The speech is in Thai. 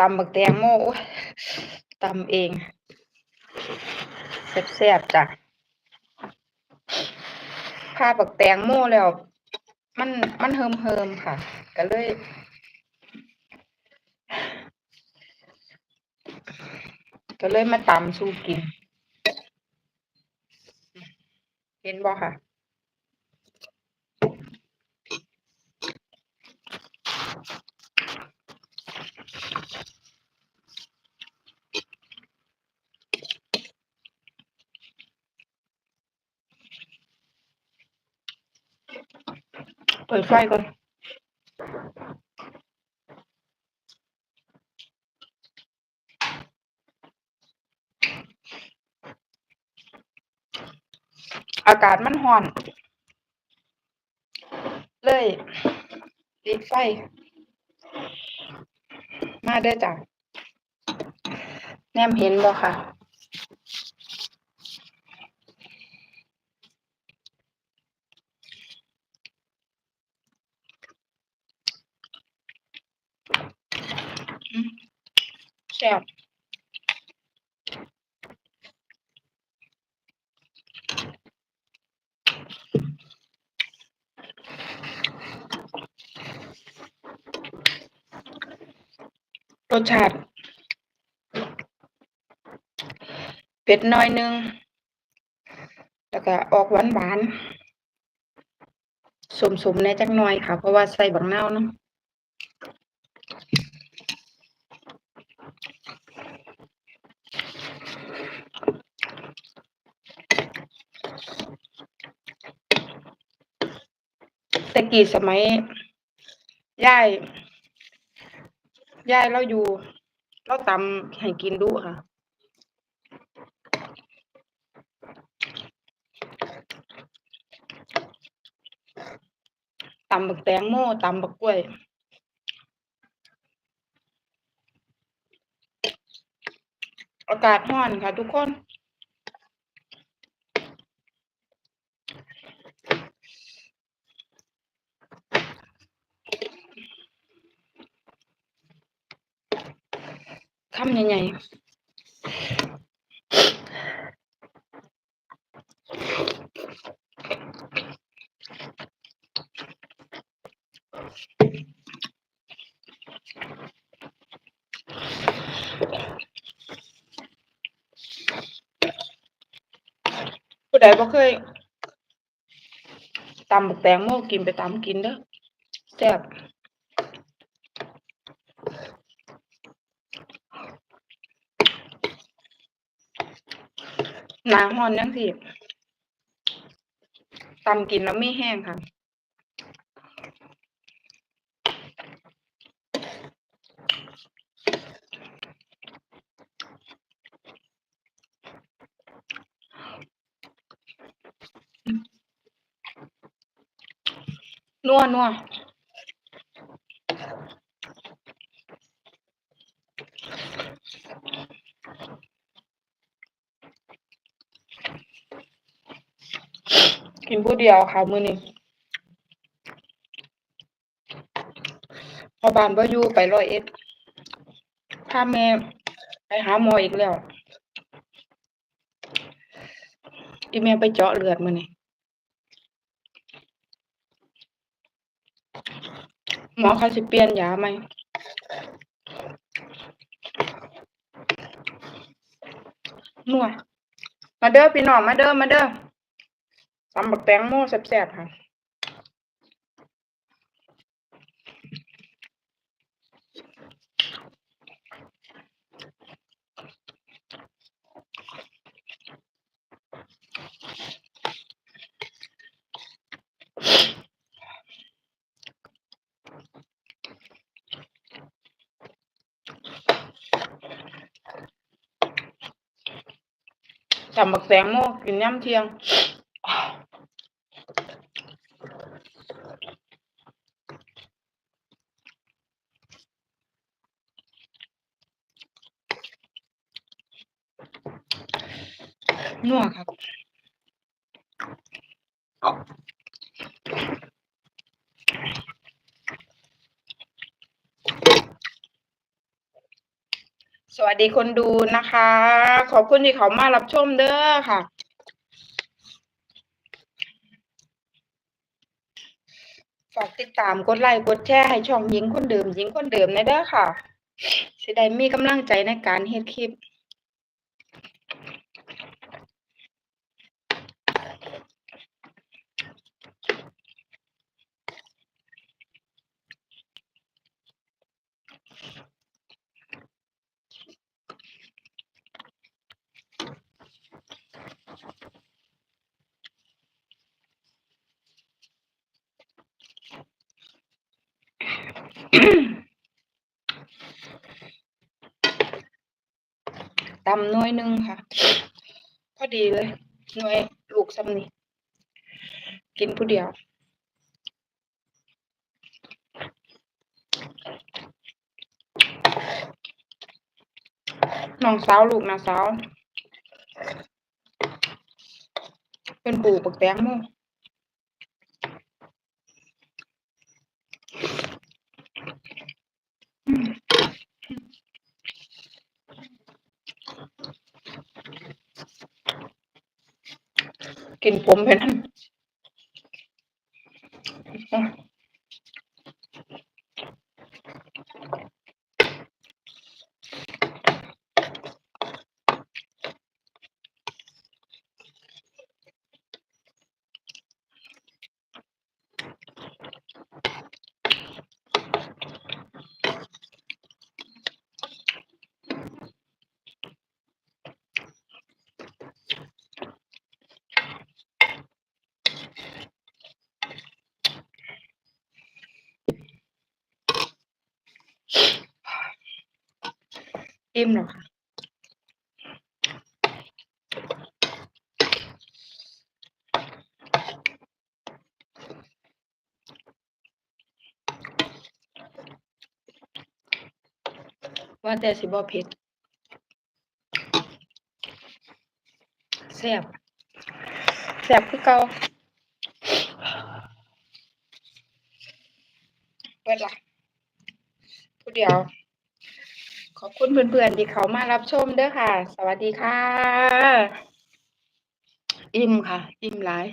ตำบักแตงโมตำเองแซ่บๆจ้ะพาบักแตงโมแล้ว มันมันเฮิมเฮิมค่ะ ก็เลย ก็เลยมาตำสู้กิน เห็นบ่ค่ะ เปิดไฟก่อนอากาศมันร้อน เลยปิดไฟ มาเด้อจ้ะแนมเห็นบ่ค่ะ แซ่บรสชาติเผ็ดน่อยหนึง แล้วก็ออกหวานหวานสมๆในจักหน่อยค่ะ เพราะว่าใส่บักนาเนาะ ต่กี่สมัยย่ายย่ายเราอยู่ เราตำให้กินดูค่ะ ตำบักแตงโมตำบักกล้วยอากาศร้อนค่ะทุกคน คำใหญ่ๆผู้ใดบ่เคยตำบักแตงโมกินไปตำกินเด้อแซ่บ หนาฮ้อนจังซี้ตำกินแล้วไม่แห้งค่ะนัวนัว กินผู้เดียวค่ะมื้อนี้พอบานบ่อยู่ไปร้อยเอ็ดพาแม่ไปหาหมออีกแล้ว อีแม่ไปเจาะเลือดมื้อนี้หมอเขาสิเปลี่ยนยาใหมนัวมาเด้อพี่น้องมาเด้อมาเด้อ ตำบักแตงโมแซ่บๆค่ะตำบักแตงโมกินยามเที่ยง นัวครับสวัสดีคนดูนะคะ ขอบคุณที่เขามารับชมเด้อค่ะ ฝากติดตามกดไลค์กดแชร์ให้ช่องหญิงคนเดิมหญิงคนเดิมนะเด้อค่ะ สิได้มีกำลังใจในการเฮ็ดคลิป ตำหน่วยหนึ่งค่ะ พอดีเลยหน่วยลูกซ้ำนี่กินผู้เดียวน้องสาวลูกนะสาว เป็นปู่ปักแตงโม กิน อิ่มแล้วค่ะว่าแต่สิบ่เผ็ดแซ่บแซ่บคือเก่าเปิดละผู้เดียว ขอบคุณเพื่อนๆที่เขามารับชมเด้อค่ะ สวัสดีค่ะ อิ่มค่ะ อิ่มหลาย